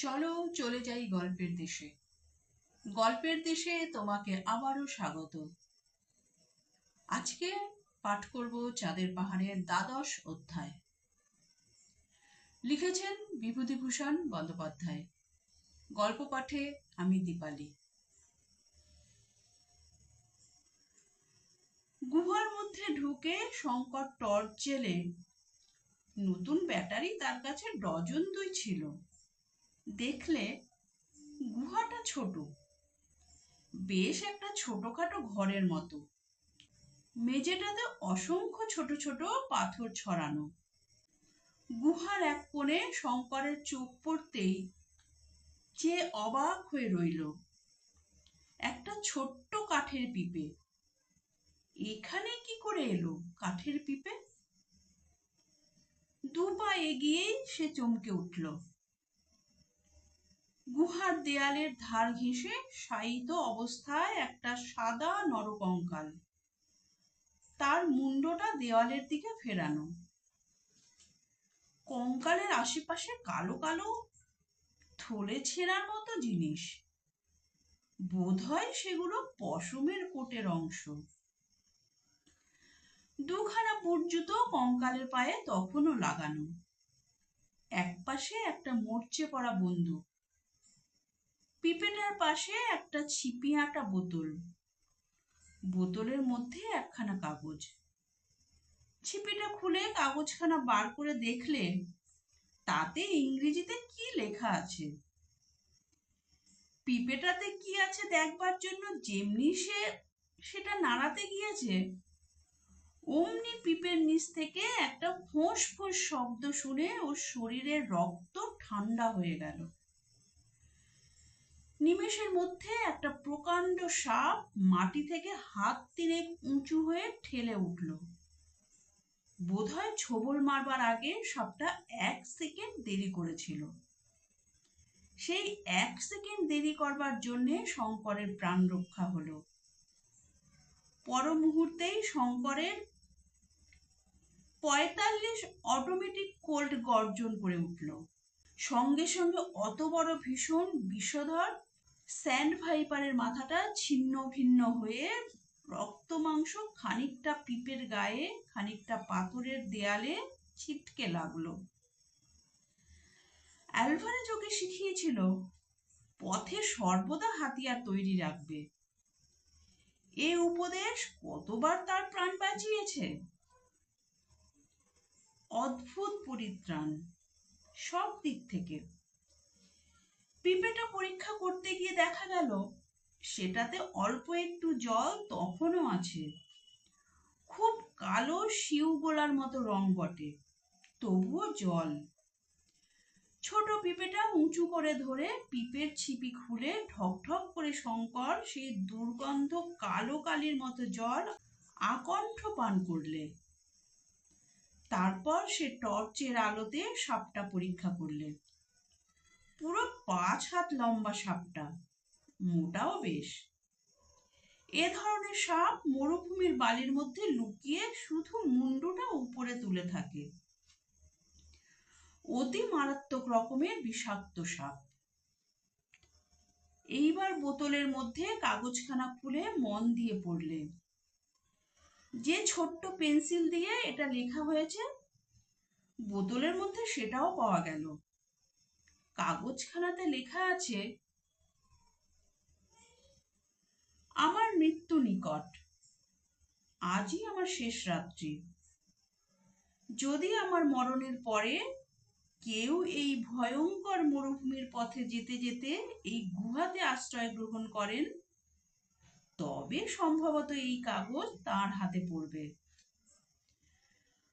চলো চলে যাই গল্পের দেশে। গল্পের দেশে তোমাকে আবারও স্বাগত। আজকে পাঠ করব চাঁদের পাহাড়ের দ্বাদশ অধ্যায়। লিখেছেন বিভূতিভূষণ বন্দ্যোপাধ্যায়। গল্প পাঠে আমি দীপালি। গুহার মধ্যে ঢুকে শঙ্কর টর্চ জেলে নতুন ব্যাটারি তার কাছে ডজন দুই ছিল। দেখলে গুহাটা ছোট। বেশ একটা ছোটখাটো ঘরের মতো। মেঝেটাতে অসংখ্য ছোট ছোট পাথর ছড়ানো। গুহার এক কোণে শঙ্করের চোখ পড়তেই যে অবাক হয়ে রইল। একটা ছোট্ট কাঠের পিপে। এখানে কি করে এলো কাঠের পিপে? দু পা এগিয়েই সে চমকে উঠল। গুহার দেয়ালের ধার ঘেঁষে শায়িত অবস্থায় একটা সাদা নরকঙ্কাল। তার মুন্ডটা দেওয়ালের দিকে ফেরানো। কঙ্কালের আশেপাশে কালো কালো, থলে ছেঁড়ার মতো জিনিস। বোধহয় সেগুলো পশমের কোটের অংশ। দুখানা বুট জুতো কঙ্কালের পায়ে তখনও লাগানো। এক পাশে একটা মরচে পড়া বন্দুক। পিপেটার পাশে একটা ছিপি আটা বোতল। বোতলের মধ্যে একখানা কাগজ। ছিপিটা খুলে কাগজখানা বার করে দেখলে তাতে ইংরেজিতে কি লেখা আছে? পিপেটাতে কি আছে দেখবার জন্য যেমনি সে সেটা নাড়াতে গিয়েছে, অমনি পিপের নিচ থেকে একটা ফোঁস ফোঁস শব্দ শুনে ওর শরীরের রক্ত ঠান্ডা হয়ে গেল। নিমেষের মধ্যে একটা প্রকাণ্ড সাপ মাটি থেকে হাত তিনেক উঁচু হয়ে ঠেলে উঠল। বোধহয় ছোবল মারবার আগে সাপটা এক সেকেন্ড দেরি করেছিল। সেই এক সেকেন্ড দেরি করবার জন্যে শঙ্করের প্রাণ রক্ষা হলো। পর মুহূর্তেই শঙ্করের পঁয়তাল্লিশ অটোমেটিক কোল্ড গর্জন করে উঠল। সঙ্গে সঙ্গে অত বড় ভীষণ বিষধর স্যান্ড ভাইপারের মাথাটা ছিন্ন ভিন্ন হয়ে রক্ত মাংস খানিকটা পিপের গায়ে, খানিকটা পাথরের দেয়ালে ছিটকে লাগল। অ্যালভারেজ ওকে শিখিয়েছিল, পথে সর্বদা হাতিয়ার তৈরি রাখবে। এ উপদেশ কতবার তার প্রাণ বাঁচিয়েছে? অদ্ভুত পরিত্রাণ, সব দিক থেকে। পিঁপেটা পরীক্ষা করতে গিয়ে দেখা গেল, সেটাতে অল্প একটু জল তখনও আছে। খুব কালো শিউ গোলার মতো রং বটে, তবুও জল। ছোট পিঁপেটা উঁচু করে ধরে পিপের ছিপি খুলে ঠক ঠক করে শঙ্কর সেই দুর্গন্ধ কালো কালির মতো জল আকণ্ঠ পান করলে। তারপর সে টর্চের আলোতে সাপটা পরীক্ষা করলে। পুরো পাঁচ হাত লম্বা সাপটা। মোটাও বেশ। এ ধরনের সাপ মরুভূমির বালির মধ্যে লুকিয়ে শুধু মুন্ডুটা উপরে তুলে থাকে। অতি মারাত্মক রকমের বিষাক্ত সাপ। এইবার বোতলের মধ্যে কাগজখানা খুলে মন দিয়ে পড়লে। যে ছোট্ট পেন্সিল দিয়ে এটা লেখা হয়েছে, বোতলের মধ্যে সেটাও পাওয়া গেল। কাগজখানাতে লেখা আছে, আমার মৃত্যু নিকট, আজই আমার শেষ রাত্রি। যদি আমার মরণের পরে কেউ এই ভয়ঙ্কর মরুভূমির পথে যেতে যেতে এই গুহাতে আশ্রয় গ্রহণ করেন, তবে সম্ভবত এই কাগজ তার হাতে পড়বে।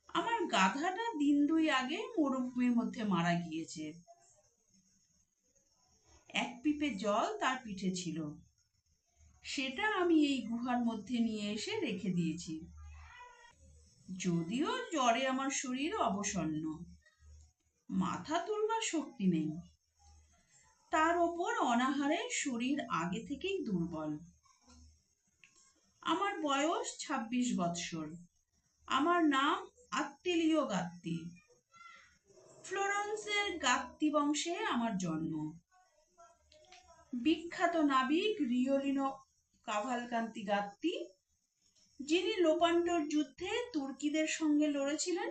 আমার গাধাটা দিন দুই আগে মরুভূমির মধ্যে মারা গিয়েছে। এক পিপে জল তার পিঠে ছিল। সেটা আমি এই গুহার মধ্যে নিয়ে এসে রেখে দিয়েছি। যদিও জ্বরে আমার শরীর অবসন্ন। মাথা তুলবার শক্তি নেই। তার ওপর অনাহারে শরীর আগে থেকেই দুর্বল। আমার বয়স ২৬ বৎসর। আমার নাম আত্মিলীয় গাত্তি। ফ্লোরেন্সের গাত্তি বংশে আমার জন্ম। বিখ্যাত নাবিক রিওলিনো কাভালকান্তি গাত্তি, যিনি লোপান্ডর যুদ্ধে তুর্কিদের সঙ্গে লড়েছিলেন,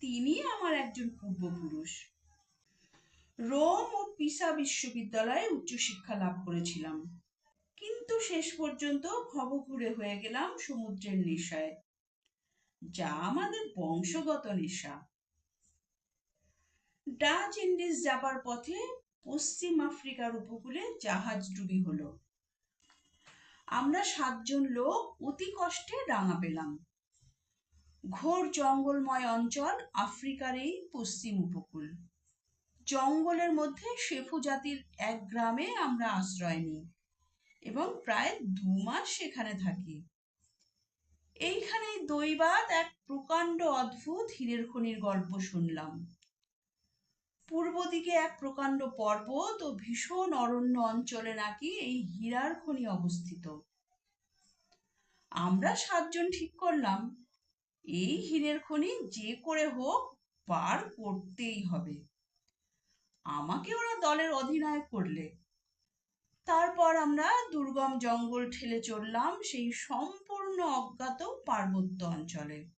তিনি আমার একজন পূর্বপুরুষ। রোম ও পিসা বিশ্ববিদ্যালয়ে উচ্চশিক্ষা লাভ করেছিলাম। কিন্তু শেষ পর্যন্ত ভবঘুরে হয়ে গেলাম সমুদ্রের নেশায়, যা আমাদের বংশগত নেশা। ডাচ ইন্ডিজ যাবার পথে পশ্চিম আফ্রিকার উপকূলে জাহাজ ডুবি হলো। আমরা সাতজন লোক অতি কষ্টে ডাঙা পেলাম। ঘোর জঙ্গলময় অঞ্চল আফ্রিকার এই পশ্চিম উপকূল। জঙ্গলের মধ্যে শেফু জাতির এক গ্রামে আমরা আশ্রয় নিই এবং প্রায় দু মাস সেখানে থাকি। এইখানেই দৈবাত এক প্রকাণ্ড অদ্ভুত হীরের খনির গল্প শুনলাম। পূর্ব দিকে এক প্রকাণ্ড পর্বত ও ভীষণ অরণ্য অঞ্চলে নাকি এই হীরার খনি অবস্থিত। আমরা সাতজন ঠিক করলাম, এই হীরের খনি যে করে হোক পার করতেই হবে। আমাকে ওরা দলের অধিনায়ক করলে। তারপর আমরা দুর্গম জঙ্গল ঠেলে চললাম সেই সম্পূর্ণ অজ্ঞাত পার্বত্য অঞ্চলে।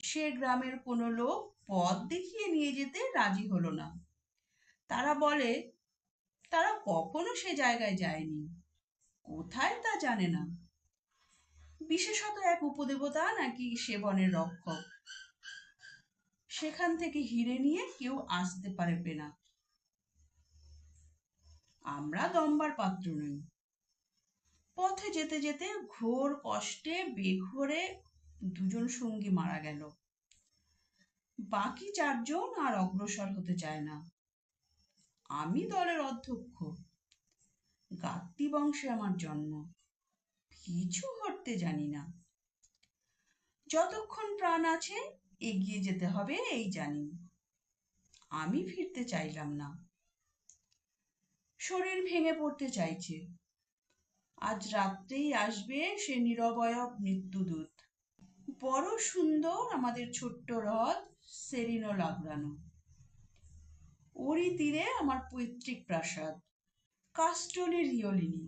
সে গ্রামের কোনো লোক পথ দেখিয়ে নিয়ে যেতে রাজি হলো না। তারা বলে, তারা কখনো সে জায়গায় যায়নি। কোথায় তা জানে না? বিশেষত এক উপদেবতা নাকি সে বনের রক্ষক। সেখান থেকে হিরে নিয়ে কেউ আসতে পারবে না। আমরা দম্বার পাত্র নই। পথে যেতে যেতে ঘোর কষ্টে বেঘরে দুজন সঙ্গী মারা গেল। বাকি চারজন আর অগ্রসর হতে চায় না। আমি দলের অধ্যক্ষ। গাত্তি বংশে আমার জন্ম। কিছু হতে জানি না। যতক্ষণ প্রাণ আছে, এগিয়ে যেতে হবে এই জানি। আমি ফিরতে চাইলাম না। শরীর ভেঙে পড়তে চাইছে। আজ রাত্রেই আসবে সে নিরবয়ব মৃত্যুদূত। বড় সুন্দর আমাদের ছোট্ট হ্রদ সেরিনো লাগরানো ওরই তীরে আমার পৈতৃক প্রাসাদ কাস্টলি রিওলিনি।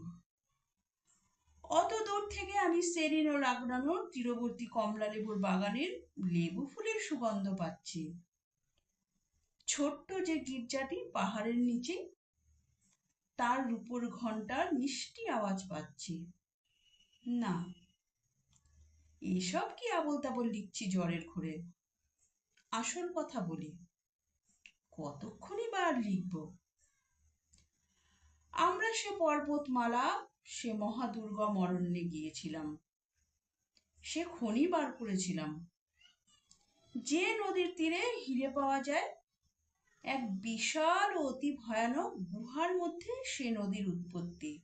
অত দূর থেকে আমি সেরিনো লাগরানোর তীরবর্তী কমলা লেবুর বাগানের লেবু ফুলের সুগন্ধ পাচ্ছি। ছোট্ট যে গির্জাটি পাহাড়ের নিচে, তার রূপোর ঘণ্টার মিষ্টি আওয়াজ পাচ্ছি। না, এসব কি আবল তাবল লিখছি জ্বরের ঘুরে? আসল কথা বলি। কতক্ষণই বা আর লিখব? আমরা সে পর্বতমালা, সে মহাদুর্গম অরণ্যে গিয়েছিলাম। সে খনি বার করেছিলাম। যে নদীর তীরে হিরে পাওয়া যায়, এক বিশাল অতি ভয়ানক গুহার মধ্যে সে নদীর উৎপত্তি।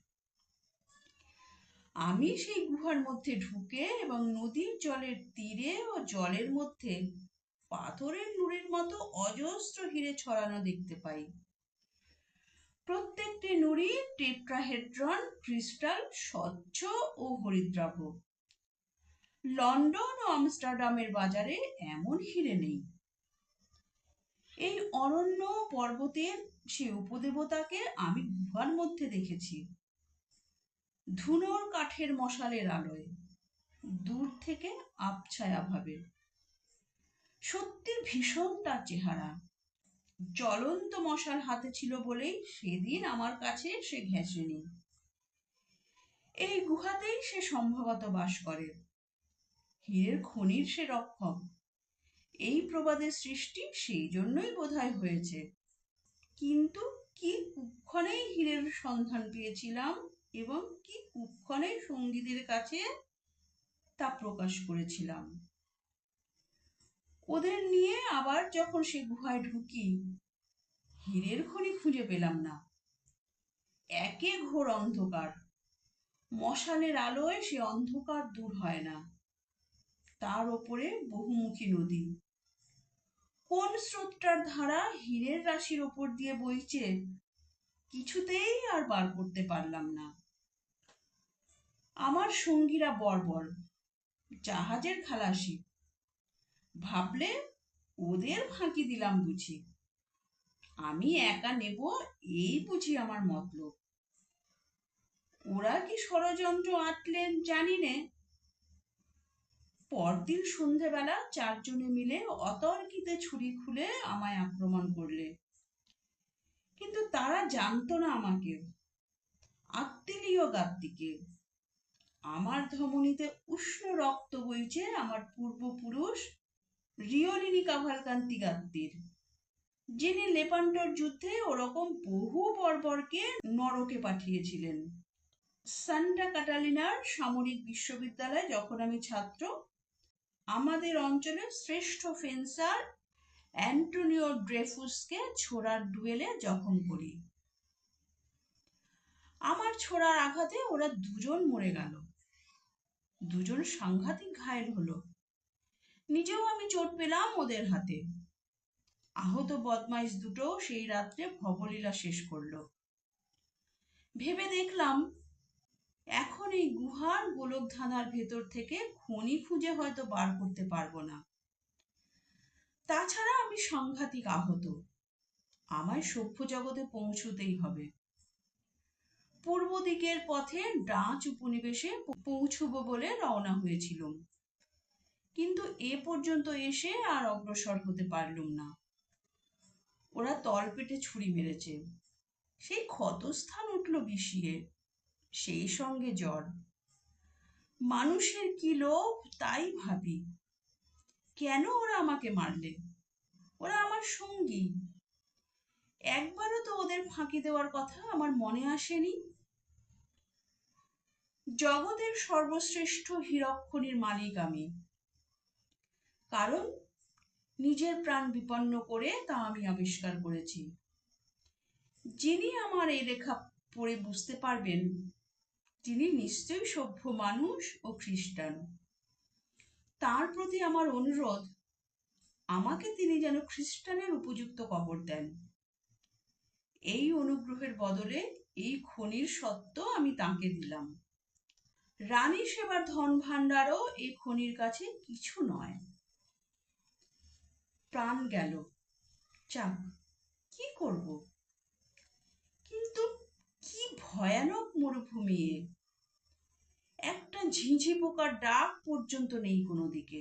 আমি সেই গুহার মধ্যে ঢুকে এবং নদীর জলের তীরে ও জলের মধ্যে পাথরের নুড়ির মতো অজস্র হিরে ছড়ানো দেখতে পাই। প্রত্যেকটি নুড়ি টেট্রাহেড্রন, ক্রিস্টাল, স্বচ্ছ ও হরিদ্রাভ। লন্ডন ও আমস্টারডামের বাজারে এমন হিরে নেই। এই অরণ্য পর্বতের সে উপদেবতাকে আমি গুহার মধ্যে দেখেছি। ধুনোর কাঠের মশালের আলোয়, দূর থেকে আবছায়া ভাবে। সত্যি ভীষণ তার চেহারা। জ্বলন্ত মশাল হাতে ছিল বলেই সেদিন আমার কাছে সে ঘেঁষেনি। এই গুহাতেই সে সম্ভবত বাস করে। হীরের খনির সে রক্ষক। এই প্রবাদের সৃষ্টি সেই জন্যই বোধহয় হয়েছে। কিন্তু কি কুক্ষণেই হীরের সন্ধান পেয়েছিলাম এবং কি কুক্ষণেই সঙ্গীদের কাছে তা প্রকাশ করেছিলাম? ওদের নিয়ে আবার যখন সে গুহায় ঢুকি, হীরের খনি খুঁজে পেলাম না। একে ঘোর অন্ধকার। মশালের আলোয় সে অন্ধকার দূর হয় না। তার ওপরে বহুমুখী নদী। কোন স্রোতটার ধারা হীরের রাশির ওপর দিয়ে বইছে, কিছুতেই আর বার করতে পারলাম না। আমার সঙ্গীরা বর্বর। জাহাজের খালাসি। ভাবলে ওদের ফাঁকি দিলাম বুঝি। আমি একা নেব এই বুঝি আমার মতলব। ওরা কি ষড়যন্ত্র আটলেন জানি নে। পরদিন সন্ধেবেলা চারজনে মিলে অতর্কিতে ছুরি খুলে আমায় আক্রমণ করলে। কিন্তু তারা জানতো না আমাকে। আত্মীয় গাত্তিকে আমার ধমনীতে উষ্ণ রক্ত বইছে আমার পূর্বপুরুষ রিওলিনি কাভালকান্তি গাত্তির যিনি লেপান্টর যুদ্ধে ওরকম বহু বর্বরকে নরকে পাঠিয়েছিলেন। সান্টা কাটালিনার সামরিক বিশ্ববিদ্যালয়ে যখন আমি ছাত্র, আমাদের অঞ্চলের শ্রেষ্ঠ ফেন্সার অ্যান্টোনিও ড্রেফুসকে ছোড়ার ডুয়েলে জখম করি। আমার ছোড়ার আঘাতে ওরা দুজন মরে গেল। দুজন সাংঘাতিক ঘায়েল হলো। নিজেও আমি চোট পেলাম ওদের হাতে। আহত বদমাইশ দুটো সেই রাত্রে ভবলীলা শেষ করল। ভেবে দেখলাম, এখন এই গুহার গোলকধাঁধার ভেতর থেকে খনি খুঁজে হয়তো বার করতে পারব না। তাছাড়া আমি সাংঘাতিক আহত। আমায় সভ্য জগতে পৌঁছতেই হবে। পূর্ব দিকের পথে ডাচ উপনিবেশে পৌঁছবো বলে রওনা হয়েছিলাম। কিন্তু এ পর্যন্ত এসে আর অগ্রসর হতে পারলুম না। ওরা তলপেটে ছুরি মেরেছে। সেই ক্ষতস্থান উঠল বিষিয়ে, সেই সঙ্গে জ্বর। মানুষের কি লোভ, তাই ভাবি। কেন ওরা আমাকে মারলে? ওরা আমার সঙ্গী। একবারও তো ওদের ফাঁকি দেওয়ার কথা আমার মনে আসেনি। জগতের সর্বশ্রেষ্ঠ হীরক্ষণীর মালিক আমি। কারণ নিজের প্রাণ বিপন্ন করে তা আমি আবিষ্কার করেছি। যিনি আমার এই লেখা পড়ে বুঝতে পারবেন, তিনি নিশ্চয়ই সভ্য মানুষ ও খ্রিস্টান। তার প্রতি আমার অনুরোধ, আমাকে তিনি যেন খ্রিস্টানের উপযুক্ত কবর দেন। এই অনুগ্রহের বদলে এই খনির সত্য আমি তাকে দিলাম। রানী সেবার ধন ভাণ্ডারও এই খনির কাছে কিছু নয়। প্রাণ গেল। চাক কি করব? কিন্তু কি ভয়ানক মরুভূমি একটা ঝিঁঝি পোকার ডাক পর্যন্ত নেই কোনো দিকে।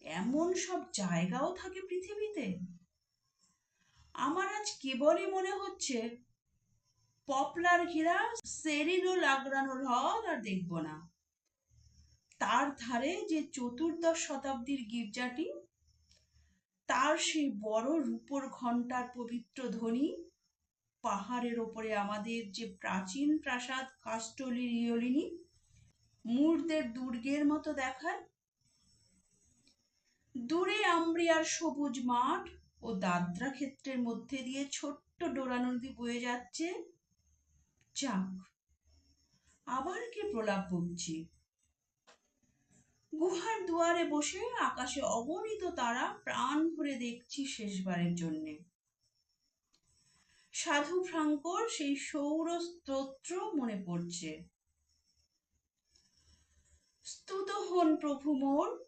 এমন সব জায়গাও থাকে পৃথিবীতে। আমার আজ কেবলই মনে হচ্ছে, পপলার ঘেরা সেরিনো লাগ্রানো হ্রদ আর দেখব না। তার ধারে যে চতুর্দশ শতাব্দীর গির্জাটি তার সেই বড় রূপোর ঘণ্টার পবিত্র ধ্বনি পাহাড়ের ওপরে আমাদের যে প্রাচীন প্রাসাদ কাস্টলি রিওলিনি মূর্দের দুর্গের মতো দেখায়। দূরে আম্ব্রিয়ার সবুজ মাঠ ও দাদ্রা ক্ষেত্রের মধ্যে দিয়ে ছোট্ট ডোরা নদী বয়ে যাচ্ছে। যাক, আবার কি প্রলাপ বকছি? গুহার দুয়ারে বসে আকাশে অগণিত তারা প্রাণ ভরে দেখছি শেষবারের জন্যে। সাধু ফ্রাঙ্কর সেই সৌর স্তোত্র মনে পড়ছে। স্তুত হন প্রভু মোর,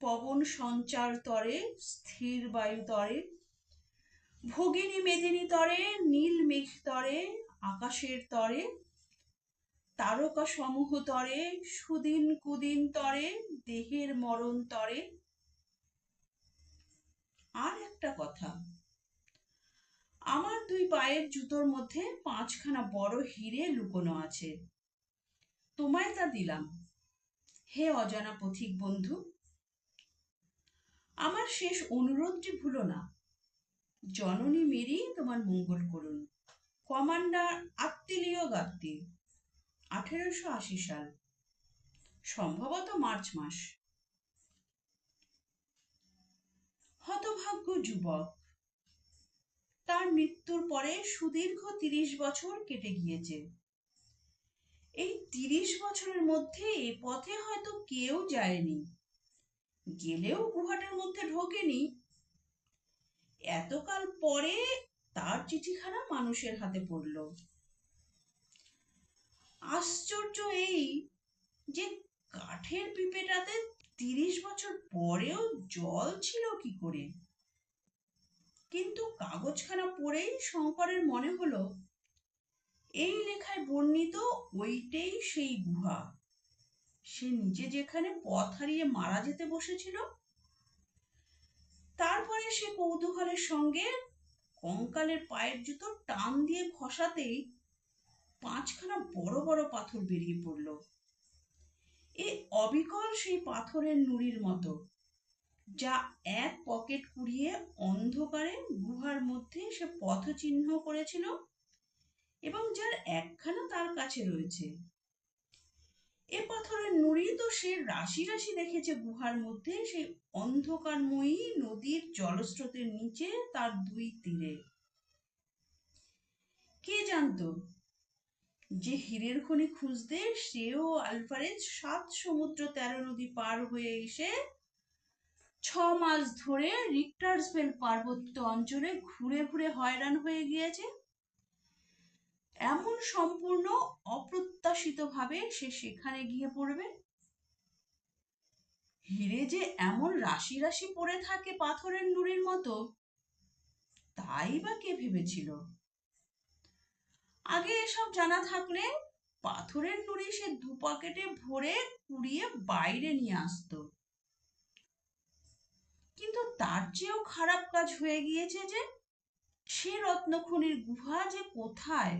পবন সঞ্চার তরে, স্থির বায়ু তরে, ভগিনী মেদিনী তরে, নীল মেঘ তরে, আকাশের তরে তারকা সমূহ তরে সুদিন কুদিন তরে, দেহের মরণ তরে। আর একটা কথা, আমার দুই পায়ের জুতোর মধ্যে পাঁচখানা বড় হিরে লুকোনো আছে। তোমায় তা দিলাম। হে অজানা পথিক বন্ধু, আমার শেষ অনুরোধটি ভুলো না। জননী মেরি তোমার মঙ্গল করুন। কমান্ডার আত্মিলীয় গাত্তি। আঠেরোশো আশি সাল। সম্ভবত মার্চ মাস। হতভাগ্য যুবক। তার মৃত্যুর পরে সুদীর্ঘ তিরিশ বছর কেটে গিয়েছে। এই তিরিশ বছরের মধ্যে এ পথে হয়তো কেউ যায়নি। গেলেও গুহাটার মধ্যে ঢোকেনি। এতকাল পরে তার চিঠিখানা মানুষের হাতে পড়ল। আশ্চর্য এই যে কাঠের পিপেটাতে তিরিশ বছর পরেও জল ছিল কি করে? কিন্তু কাগজখানা পড়েই শঙ্করের মনে হলো, এই লেখায় বর্ণিত ওইটাই সেই গুহা। সে নিজে যেখানে পথ হারিয়ে মারা যেতে বসেছিল, তারপরে সে কৌতূহলের সঙ্গে কঙ্কালের পায়ের জুতো টান দিয়ে খসাতেই পাঁচখানা বড় বড় পাথর বেরিয়ে পড়ল। এ অবিকল সেই পাথরের নুড়ির মতো, যা এক পকেট কুড়িয়ে অন্ধকারে গুহার মধ্যে সে পথচিহ্ন করেছিল এবং যার একখানা তার কাছে রয়েছে। এ পাথরের নুড়ি তো সে রাশি রাশি দেখেছে গুহার মধ্যে, সেই অন্ধকারময়ী নদীর জলস্রোতের নিচে তার দুই তীরে। কে জানতো যে হীরের খনি খুঁজতে সেও আলফারেজ সাত সমুদ্র তেরো নদী পার হয়ে এসে ছ মাস ধরে রিক্টার্সভেল পার্বত্য অঞ্চলে ঘুরে ঘুরে হয়রান হয়ে গিয়েছে। এমন সম্পূর্ণ অপ্রত্যাশিতভাবে সে সেখানে গিয়ে পড়বে। হিরে যে এমন রাশি রাশি পড়ে থাকে পাথরের নুড়ির মতো, তাই বা কে ভেবেছিল? আগে এসব জানা থাকলে পাথরের নুড়ি সে দু পকেটে ভরে কুড়িয়ে বাইরে নিয়ে আসতো। কিন্তু তার চেয়েও খারাপ কাজ হয়ে গিয়েছে যে, সে রত্নখনির গুহা যে কোথায়,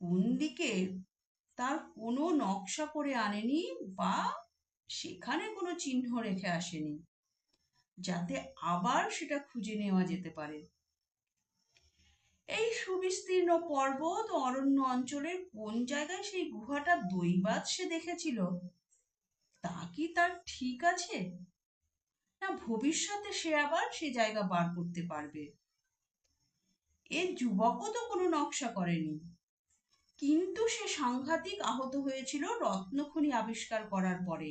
কোন দিকে তার কোনো নকশা করে আনেনি বা সেখানে কোনো চিহ্ন রেখে আসেনি, যাতে আবার সেটা খুঁজে নেওয়া যেতে পারে। এই সুবিস্তীর্ণ পর্বত অরণ্য অঞ্চলের কোন জায়গায় সেই গুহাটা দৈবাত সে দেখেছিল? তা কি তার ঠিক আছে? না ভবিষ্যতে সে আবার সে জায়গা বার করতে পারবে? এর যুবকও তো কোনো নকশা করেনি। কিন্তু সে সাংঘাতিক আহত হয়েছিল রত্নখনি আবিষ্কার করার পরে।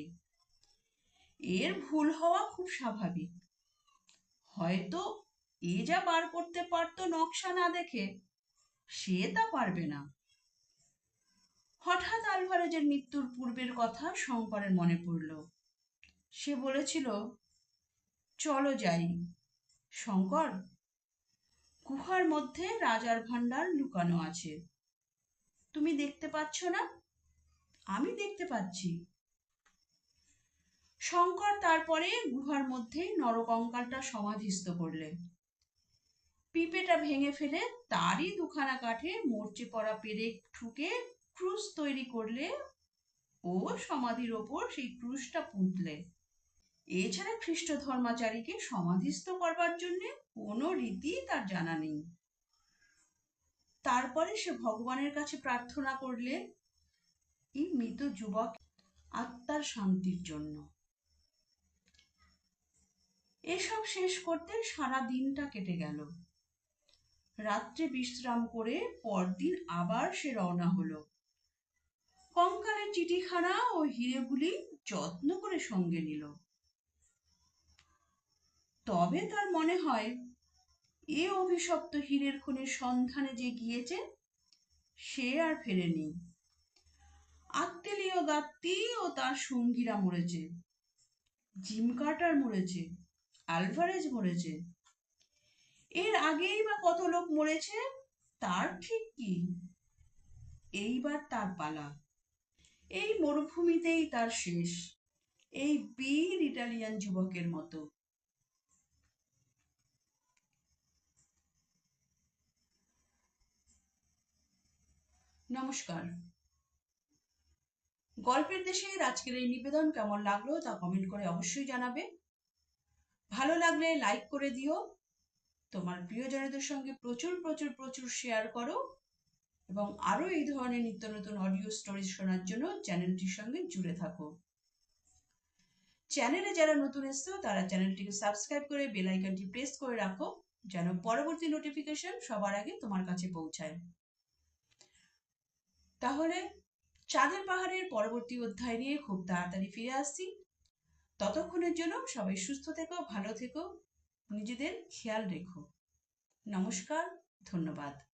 এর ভুল হওয়া খুব স্বাভাবিক। হয়তো এ যা বার করতে পারতো নকশা না দেখে, সে তা পারবে না। হঠাৎ আলভারেজের মৃত্যুর পূর্বের কথা শঙ্করের মনে পড়ল। সে বলেছিল, চলো যাই, শঙ্কর। গুহার মধ্যে রাজার ভান্ডার লুকানো আছে। তুমি দেখতে পাচ্ছ না? আমি দেখতে পাচ্ছি। শঙ্কর তারপরে গুহার মধ্যে নরকঙ্কালটা সমাধিস্থ করলেন। পিপেটা ভেঙে ফেলে তারই দুখানা কাঠে মরচে পড়া পেরেক ঠুকে ক্রুশ তৈরি করলে ও সমাধির ওপর সেই ক্রুশটা পুঁতলে। এছাড়া খ্রিস্ট ধর্মাচারীকে সমাধিস্থ করবার জন্য কোনো রীতি তার জানা নেই। তারপরে সে ভগবানের কাছে প্রার্থনা করলে এই মৃত যুবক আত্মার শান্তির জন্য। এসব শেষ করতে সারা দিনটা কেটে গেল। রাত্রে বিশ্রাম করে পরদিন আবার সে রওনা হলো। কঙ্কালের চিঠিখানা ও হিরেগুলি যত্ন করে সঙ্গে নিল। তবে তার মনে হয়, এ অভিশপ্ত হীরের খনির সন্ধানে যে গিয়েছে, সে আর ফেরেনি। আত্মেলীয় গাত্তি ও তার সঙ্গীরা মরেছে, জিম কার্টার মরেছে, আলভারেজ মরেছে এর আগেই বা কত লোক মরেছে? তার ঠিক কি? এইবার তার পালা। এই মরুভূমিতেই তার শেষ। এই বীর ইটালিয়ান যুবকের মতো। নমস্কার। গল্পের দেশের আজকের এই নিবেদন কেমন লাগল তা কমেন্ট করে অবশ্যই জানাবে। ভালো লাগলে লাইক করে দিও। তোমার প্রিয়জনদের সঙ্গে প্রচুর প্রচুর প্রচুর শেয়ার করো এবং আরও এই ধরনের নিত্য নতুন অডিও স্টোরি শোনার জন্য চ্যানেলটির সঙ্গে জুড়ে থাকো। চ্যানেলে যারা নতুন এসছো, তারা চ্যানেলটিকে সাবস্ক্রাইব করে বেল আইকনটি প্রেস করে রাখো, যেন পরবর্তী নোটিফিকেশন সবার আগে তোমার কাছে পৌঁছায়। তাহলে চাঁদের পাহাড়ের পরবর্তী অধ্যায় নিয়ে খুব তাড়াতাড়ি ফিরে আসছি। ততক্ষণের জন্য সবাই সুস্থ থেকো, ভালো থেকো। নিজেদের খেয়াল রেখো। নমস্কার ধন্যবাদ।